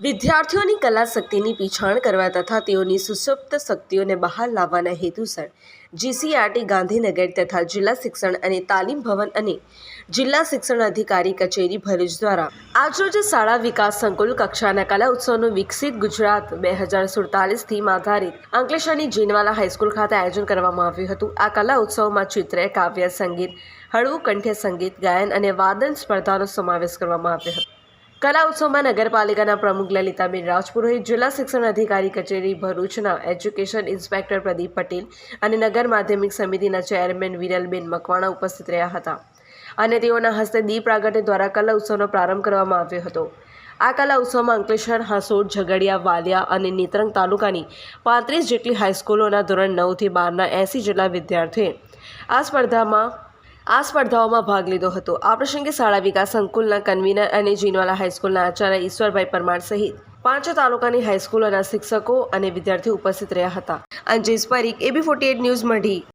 વિદ્યાર્થીઓની કલા શક્તિની પીછાણ કરવા તથા તેઓની સુષુપ્ત શક્તિઓને બહાર લાવવાના હેતુસર જીસીઆરટી ગાંધીનગર તથા જિલ્લા શિક્ષણ અને તાલીમ ભવન અને જિલ્લા શિક્ષણ અધિકારી કચેરી ભરૂચ દ્વારા આજરોજ શાળા વિકાસ સંકુલ કક્ષાના કલા ઉત્સવનું વિકસિત ગુજરાત બે હજાર સુડતાલીસ થીમ આધારિત અંકલેશ્વરની જીનવાલા હાઈસ્કૂલ ખાતે આયોજન કરવામાં આવ્યું હતું. આ કલા ઉત્સવમાં ચિત્ર, કાવ્ય, સંગીત, હળવું કંઠ્ય સંગીત, ગાયન અને વાદન સ્પર્ધાનો સમાવેશ કરવામાં આવ્યો હતો. કલા ઉત્સવમાં નગરપાલિકાના પ્રમુખ લલિતાબેન રાજપુરોહિત જિલ્લા શિક્ષણ અધિકારી કચેરી ભરૂચના એજ્યુકેશન ઇન્સ્પેક્ટર પ્રદીપ પટેલ અને નગર માધ્યમિક સમિતિના ચેરમેન વિરલબેન મકવાણા ઉપસ્થિત રહ્યા હતા. અને તેઓના હસ્તે દીપ પ્રાગટ્ય દ્વારા કલા ઉત્સવનો પ્રારંભ કરવામાં આવ્યો હતો. આ કલા ઉત્સવમાં અંકલેશ્વર હાસોડ ઝઘડિયા, વાલિયા અને નેત્રંગ તાલુકાની પાંત્રીસ જેટલી હાઈસ્કૂલોના ધોરણ નવથી બારના એંસી જેટલા વિદ્યાર્થીઓએ આ સ્પર્ધામાં આ સ્પર્ધાઓમાં ભાગ લીધો હતો. આ પ્રસંગે શાળા વિકાસ સંકુલના કન્વીનર અને જીનવાલા હાઈસ્કૂલના આચાર્ય ઈશ્વરભાઈ પરમાર સહિત પાંચ તાલુકાની હાઈસ્કૂલોના શિક્ષકો અને વિદ્યાર્થીઓ ઉપસ્થિત રહ્યા હતા. Anjesh Parikh, A B forty news Madhi.